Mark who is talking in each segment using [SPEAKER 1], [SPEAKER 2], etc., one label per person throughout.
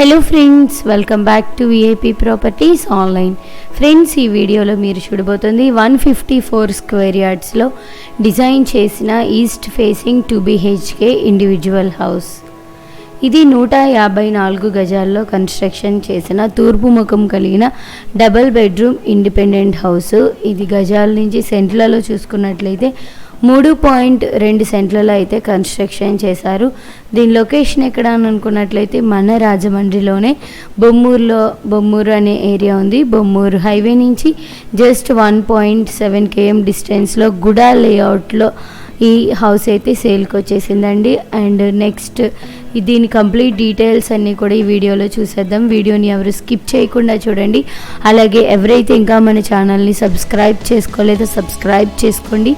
[SPEAKER 1] Hello friends welcome back to VIP properties online friends ఈ వీడియోలో మీరు చూడబోతుంది వన్ ఫిఫ్టీ ఫోర్ స్క్వేర్ యార్డ్స్లో డిజైన్ చేసిన east facing two BHK individual house ఇది నూట యాభై నాలుగు గజాల్లో కన్స్ట్రక్షన్ చేసిన తూర్పు ముఖం కలిగిన డబుల్ బెడ్రూమ్ ఇండిపెండెంట్ హౌస్. ఇది గజాల నుంచి సెంట్లలో చూసుకున్నట్లయితే మూడు పాయింట్ రెండు సెంట్లలో అయితే కన్స్ట్రక్షన్ చేశారు. దీని లొకేషన్ ఎక్కడ అని అనుకున్నట్లయితే మన రాజమండ్రిలోనే బొమ్మూరులో బొమ్మూరు అనే ఏరియా ఉంది. బొమ్మూరు హైవే నుంచి just one point seven KM డిస్టెన్స్లో గుడా లేఅవుట్లో ఈ హౌస్ అయితే సేల్కి వచ్చేసిందండి. అండ్ నెక్స్ట్ దీని కంప్లీట్ డీటెయిల్స్ అన్నీ కూడా ఈ వీడియోలో చూసేద్దాం. వీడియోని ఎవరు స్కిప్ చేయకుండా చూడండి. అలాగే ఎవరైతే ఇంకా మన ఛానల్ని సబ్స్క్రైబ్ చేసుకోలేదో సబ్స్క్రైబ్ చేసుకోండి.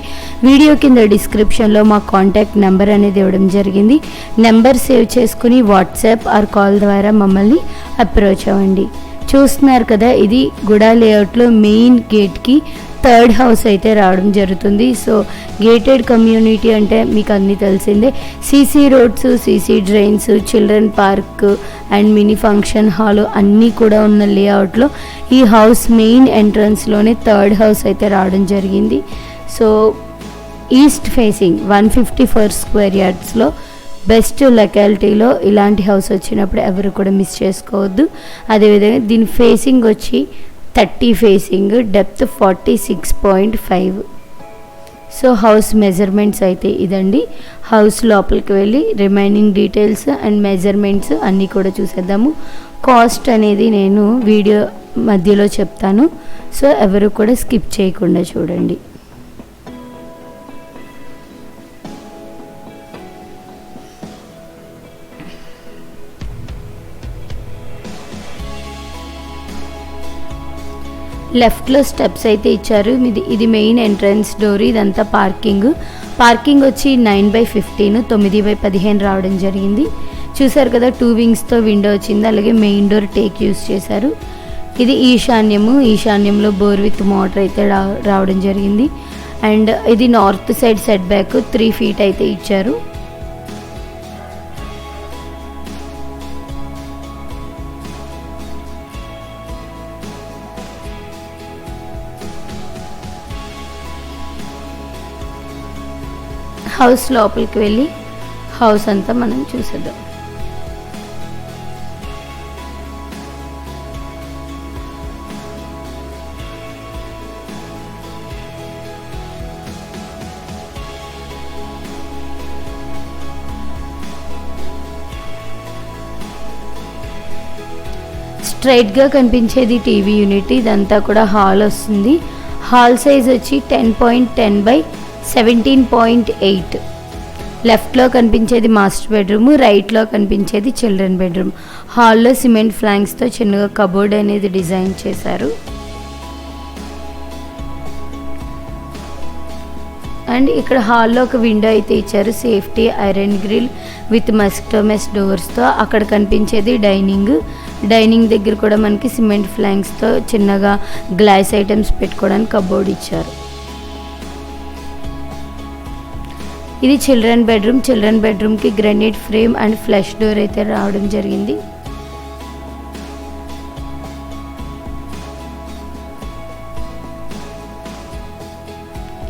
[SPEAKER 1] వీడియో కింద డిస్క్రిప్షన్లో మా కాంటాక్ట్ నెంబర్ అనేది ఇవ్వడం జరిగింది. నెంబర్ సేవ్ చేసుకుని వాట్సాప్ ఆర్ కాల్ ద్వారా మమ్మల్ని అప్రోచ్ అవ్వండి. చూస్తున్నారు కదా ఇది గుడా లేఅవుట్లో మెయిన్ గేట్కి థర్డ్ హౌస్ అయితే రావడం జరుగుతుంది. సో గేటెడ్ కమ్యూనిటీ అంటే మీకు అన్నీ తెలిసిందే. CC roads CC drains children park and mini function hall అన్నీ కూడా ఉన్న లేఅవుట్లో ఈ హౌస్ మెయిన్ ఎంట్రన్స్లోనే థర్డ్ హౌస్ అయితే రావడం జరిగింది. So east facing one fifty four square యార్డ్స్లో best లొకాలిటీలో ఇలాంటి హౌస్ వచ్చినప్పుడు ఎవరు కూడా మిస్ చేసుకోవద్దు. అదేవిధంగా దీని ఫేసింగ్ వచ్చి thirty facing depth forty six point five. So house measurements అయితే ఇదండి. హౌస్ లోపలికి వెళ్ళి రిమైనింగ్ డీటెయిల్స్ అండ్ మెజర్మెంట్స్ అన్నీ కూడా చూసేద్దాము. కాస్ట్ అనేది నేను వీడియో మధ్యలో చెప్తాను. సో ఎవరు కూడా స్కిప్ చేయకుండా చూడండి. లెఫ్ట్లో స్టెప్స్ అయితే ఇచ్చారు. ఇది ఇది మెయిన్ ఎంట్రన్స్ డోర్ ఇదంతా పార్కింగ్. పార్కింగ్ వచ్చి నైన్ బై ఫిఫ్టీన్ తొమ్మిది బై పదిహేను రావడం జరిగింది. చూసారు కదా టూ వింగ్స్తో విండో వచ్చింది. అలాగే మెయిన్ డోర్ టేక్ యూస్ చేశారు. ఇది ఈశాన్యము ఈశాన్యంలో బోర్ విత్ మోటర్ అయితే రావడం జరిగింది. అండ్ ఇది north side set back three feet అయితే ఇచ్చారు. హౌస్ లోపలికి వెళ్ళి హౌస్ అంతా మనం చూసేద్దాం. స్ట్రైట్గా కనిపించేది టీవీ యూనిట్ ఇదంతా కూడా హాల్ వస్తుంది. హాల్ సైజ్ వచ్చి ten point ten by seventeen point eight. లెఫ్ట్లో కనిపించేది మాస్టర్ బెడ్రూమ్ రైట్లో కనిపించేది చిల్డ్రన్ బెడ్రూమ్. హాల్లో సిమెంట్ ఫ్లాంక్స్తో చిన్నగా కబోర్డ్ అనేది డిజైన్ చేశారు. అండ్ ఇక్కడ హాల్లో ఒక విండో అయితే ఇచ్చారు సేఫ్టీ ఐరన్ గ్రిల్ విత్ మస్క్టోమెస్ డోర్స్తో. అక్కడ కనిపించేది డైనింగ్. డైనింగ్ దగ్గర కూడా మనకి సిమెంట్ ఫ్లాంక్స్తో చిన్నగా గ్లాస్ ఐటమ్స్ పెట్టుకోవడానికి కబోర్డ్ ఇచ్చారు. ఇది చిల్డ్రన్ బెడ్రూమ్. చిల్డ్రన్ బెడ్రూమ్కి granite frame and flush door అయితే రావడం జరిగింది.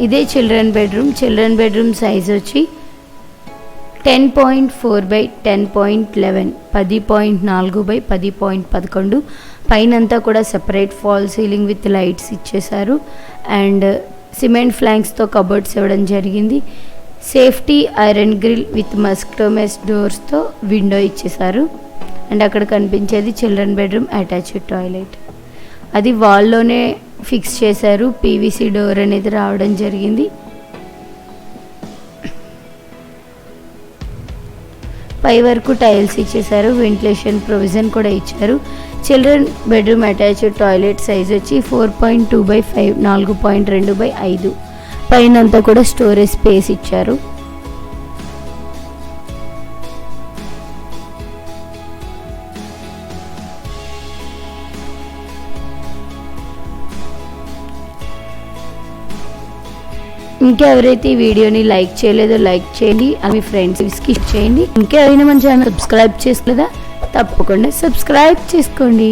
[SPEAKER 1] ఇదే children bedroom. Children bedroom size వచ్చి ten point four by ten point eleven పది పాయింట్ నాలుగు బై పది పాయింట్ పదకొండు. పైనంతా కూడా separate false ceiling with lights ఇచ్చేశారు. అండ్ సిమెంట్ ఫ్లాంక్స్తో కబోర్డ్స్ ఇవ్వడం జరిగింది. సేఫ్టీ ఐరన్ గ్రిల్ విత్ మస్క్టోమెస్ డోర్స్తో విండో ఇచ్చేశారు. అండ్ అక్కడ కనిపించేది చిల్డ్రన్ బెడ్రూమ్ అటాచ్డ్ టాయిలెట్. అది వాల్లోనే ఫిక్స్ చేశారు. పీవీసీ డోర్ అనేది రావడం జరిగింది. పై వరకు టైల్స్ ఇచ్చేశారు. వెంటిలేషన్ ప్రొవిజన్ కూడా ఇచ్చారు. Children bedroom attached toilet size వచ్చి four point two by five నాలుగు పాయింట్ రెండు బై ఐదు. పైన అంతా కూడా స్టోరేజ్ స్పేస్ ఇచ్చారు. ఇంకా ఎవరైతే ఈ వీడియోని లైక్ చేయలేదో లైక్ చేయండి అవి ఫ్రెండ్స్ ఫ్రెండ్స్కి చేయండి. ఇంకెవరైనా మన ఛానల్ సబ్స్క్రైబ్ చేసుకోలేదా తప్పకుండా సబ్స్క్రైబ్ చేసుకోండి.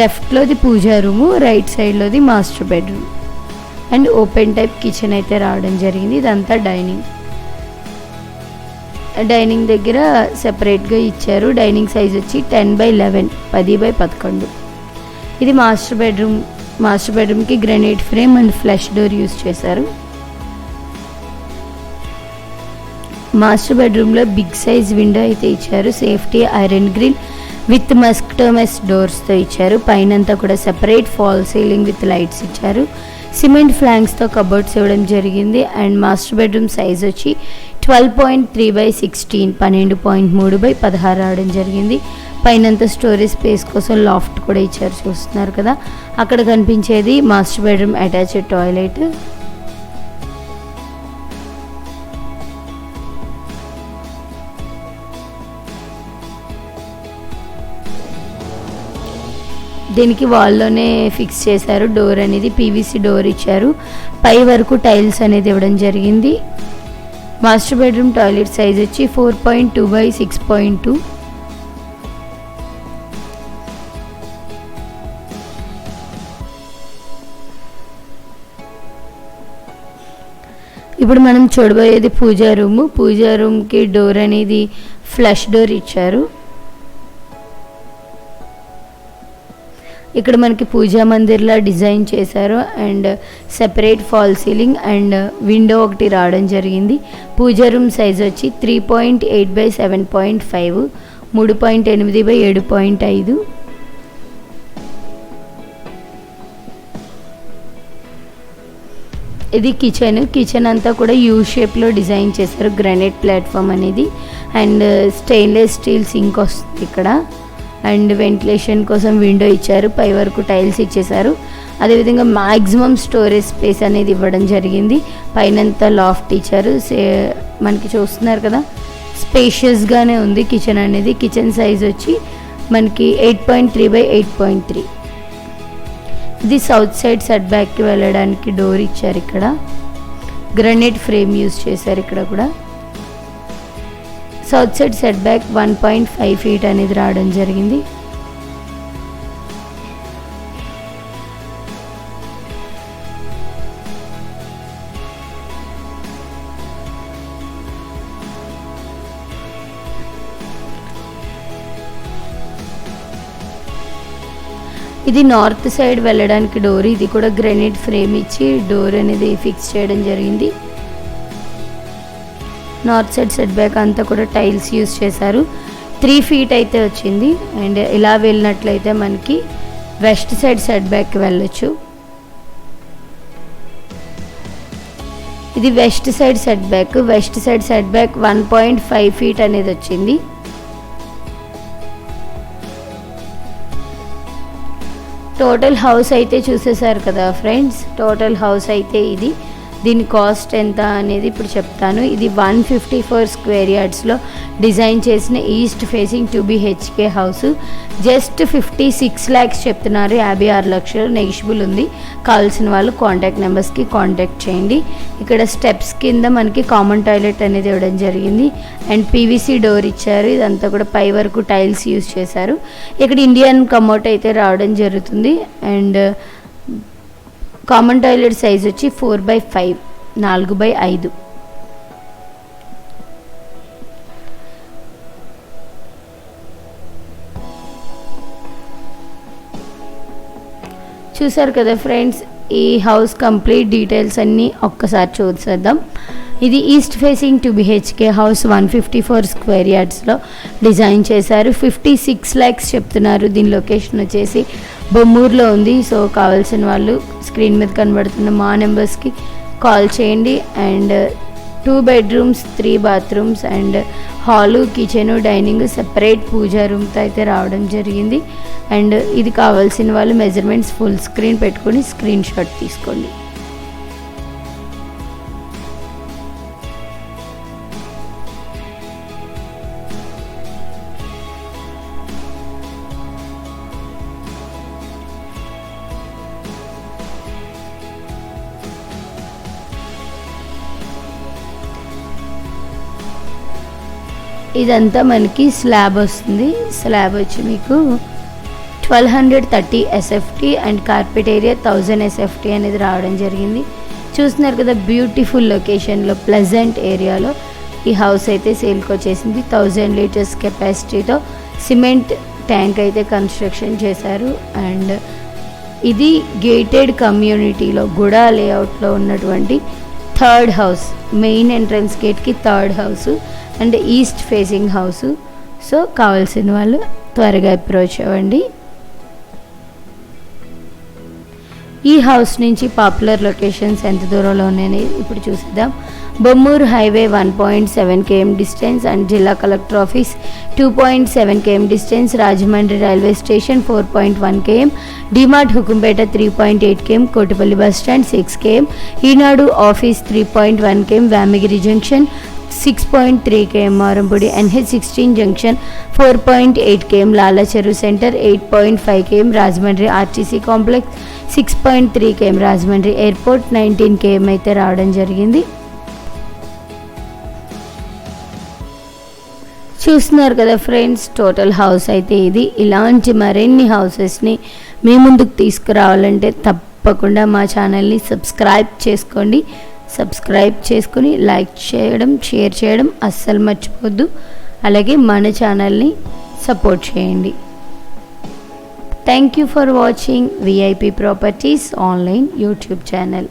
[SPEAKER 1] లెఫ్ట్లోది పూజా room right సైడ్లోది master bedroom and open type kitchen అయితే రావడం జరిగింది. ఇదంతా డైనింగ్. డైనింగ్ దగ్గర సెపరేట్గా ఇచ్చారు. డైనింగ్ సైజ్ వచ్చి టెన్ బై లెవెన్ పది బై పదకొండు. ఇది మాస్టర్ బెడ్రూమ్ మాస్టర్ బెడ్రూమ్కి granite frame and flush door use చేశారు. మాస్టర్ బెడ్రూమ్లో బిగ్ సైజ్ విండో అయితే ఇచ్చారు. సేఫ్టీ ఐరన్ గ్రిల్ విత్ మస్క్టోమెస్ డోర్స్తో ఇచ్చారు. పైనంతా కూడా separate false ceiling with lights ఇచ్చారు. సిమెంట్ ఫ్లాంగ్స్తో కబోర్డ్స్ ఇవ్వడం జరిగింది. అండ్ మాస్టర్ బెడ్రూమ్ సైజ్ వచ్చి twelve point three by sixteen పన్నెండు పాయింట్ మూడు బై పదహారు రావడం జరిగింది. పైనంత స్టోరేజ్ స్పేస్ కోసం లాఫ్ట్ కూడా ఇచ్చారు చూస్తున్నారు కదా. అక్కడ కనిపించేది మాస్టర్ బెడ్రూమ్ అటాచ్డ్ టాయిలెట్. దీనికి వాల్లోనే ఫిక్స్ చేశారు. డోర్ అనేది పీవీసీ డోర్ ఇచ్చారు. పై వరకు టైల్స్ అనేది ఇవ్వడం జరిగింది. మాస్టర్ బెడ్రూమ్ టాయిలెట్ సైజ్ వచ్చి four point two by six point two. ఇప్పుడు మనం చూడబోయేది పూజా రూము. పూజా రూమ్కి డోర్ అనేది ఫ్లష్ డోర్ ఇచ్చారు. ఇక్కడ మనకి పూజా మందిర్లా డిజైన్ చేశారు and separate false ceiling and window ఒకటి రావడం జరిగింది. పూజా రూమ్ సైజ్ వచ్చి three point eight by seven point five మూడు పాయింట్ ఎనిమిది బై ఏడు పాయింట్ ఐదు. ఇది కిచెన్. కిచెన్ అంతా కూడా యూ షేప్లో డిజైన్ చేశారు. గ్రానైట్ ప్లాట్ఫామ్ అనేది అండ్ స్టెయిన్లెస్ స్టీల్ సింక్ వస్తుంది ఇక్కడ. అండ్ వెంటిలేషన్ కోసం విండో ఇచ్చారు. పై వరకు టైల్స్ ఇచ్చేశారు. అదేవిధంగా మ్యాక్సిమం స్టోరేజ్ స్పేస్ అనేది ఇవ్వడం జరిగింది. పైనంతా లాఫ్ట్ ఇచ్చారు. సే మనకి చూస్తున్నారు కదా స్పేషియస్గానే ఉంది కిచెన్ అనేది. కిచెన్ సైజ్ వచ్చి మనకి eight point three by eight point three. ఇది సౌత్ సైడ్ సెట్ బ్యాక్కి వెళ్ళడానికి డోర్ ఇచ్చారు ఇక్కడ. గ్రనైట్ ఫ్రేమ్ యూస్ చేశారు ఇక్కడ కూడా. South side set back one point five feet అనేది రావడం జరిగింది. ఇది నార్త్ సైడ్ వెళ్ళడానికి డోర్ ఇది కూడా గ్రానైట్ ఫ్రేమ్ ఇచ్చి డోర్ అనేది ఫిక్స్ చేయడం జరిగింది. నార్త్ సైడ్ సెట్ బ్యాక్ అంతా కూడా టైల్స్ యూస్ చేశారు. త్రీ ఫీట్ అయితే వచ్చింది. అండ్ ఇలా వెళ్ళినట్లయితే మనకి వెస్ట్ సైడ్ సెట్ బ్యాక్కి వెళ్ళొచ్చు. ఇది west side set back. West side set back one point five feet అనేది వచ్చింది. టోటల్ హౌస్ అయితే చూసేశారు కదా ఫ్రెండ్స్. టోటల్ హౌస్ అయితే ఇది. దీని కాస్ట్ ఎంత అనేది ఇప్పుడు చెప్తాను. ఇది వన్ ఫిఫ్టీ ఫోర్ స్క్వేర్ యార్డ్స్లో డిజైన్ చేసిన east facing two BHK house. Just fifty six lakhs చెప్తున్నారు. యాభై ఆరు లక్షలు నెగిషిబుల్ ఉంది. కావాల్సిన వాళ్ళు కాంటాక్ట్ నెంబర్స్కి కాంటాక్ట్ చేయండి. ఇక్కడ స్టెప్స్ కింద మనకి కామన్ టాయిలెట్ అనేది ఇవ్వడం జరిగింది. అండ్ పీవీసీ డోర్ ఇచ్చారు. ఇదంతా కూడా పై వరకు టైల్స్ యూస్ చేశారు. ఇక్కడ ఇండియన్ కమోట్ అయితే రావడం జరుగుతుంది. అండ్ కామన్ టాయిలెట్ సైజ్ వచ్చి ఫోర్ బై ఫైవ్ నాలుగు బై ఐదు. చూసారు కదా ఫ్రెండ్స్ ఈ హౌస్ కంప్లీట్ డీటెయిల్స్ అన్నీ ఒక్కసారి చూసేద్దాం. ఇది east facing two BHK house one fifty four square యార్డ్స్లో design చేశారు. ఫిఫ్టీ సిక్స్ ల్యాక్స్ చెప్తున్నారు. దీని లొకేషన్ వచ్చేసి బొమ్మూరులో ఉంది. సో కావాల్సిన వాళ్ళు స్క్రీన్ మీద కనబడుతున్న మా నెంబర్స్కి కాల్ చేయండి. And two bedrooms three bathrooms and hall kitchen dining separate pooja రూమ్తో అయితే రావడం జరిగింది. అండ్ ఇది కావాల్సిన వాళ్ళు మెజర్మెంట్స్ ఫుల్ స్క్రీన్ పెట్టుకొని స్క్రీన్ షాట్ తీసుకోండి. ఇదంతా మనకి స్లాబ్ వస్తుంది. స్లాబ్ వచ్చి మీకు twelve hundred thirty SFT and carpet area thousand SFT అనేది రావడం జరిగింది. చూస్తున్నారు కదా బ్యూటిఫుల్ లొకేషన్లో ప్లెజెంట్ ఏరియాలో ఈ హౌస్ అయితే సేల్కి వచ్చేసింది. థౌజండ్ లీటర్స్ కెపాసిటీతో సిమెంట్ ట్యాంక్ అయితే కన్స్ట్రక్షన్ చేశారు. అండ్ ఇది గేటెడ్ కమ్యూనిటీలో గుడా లేఅవుట్లో ఉన్నటువంటి third house main entrance గేట్కి third house and east facing house so కావాల్సిన వాళ్ళు త్వరగా అప్రోచ్ అవ్వండి. ఈ హౌస్ నుంచి పాపులర్ లొకేషన్స్ ఎంత దూరంలో ఉన్నాయని ఇప్పుడు చూసిద్దాం. Bommuru highway one point seven KM distance and జిల్లా collector office two point seven KM distance Rajahmundry railway station four point one KM DMart Hukumpeta three point eight KM Kotipalli bus stand six KM Eenadu office three point one KM Vyamagiri junction six point three KM Marampudi NH sixteen junction four point eight KM Lalacheru centre eight point five KM Rajahmundry RTC complex six point three KM Rajahmundry airport nineteen KM అయితే రావడం జరిగింది. చూస్తున్నారు కదా friends total house అయితే ఇది. ఇలాంటి మరిన్ని హౌసెస్ని మీ ముందుకు తీసుకురావాలంటే తప్పకుండా మా ఛానల్ని సబ్స్క్రైబ్ చేసుకోండి. సబ్స్క్రైబ్ చేసుకుని లైక్ చేయడం షేర్ చేయడం అస్సలు మర్చిపోద్దు. అలాగే మన ఛానల్ని సపోర్ట్ చేయండి. Thank you for watching VIP properties online YouTube channel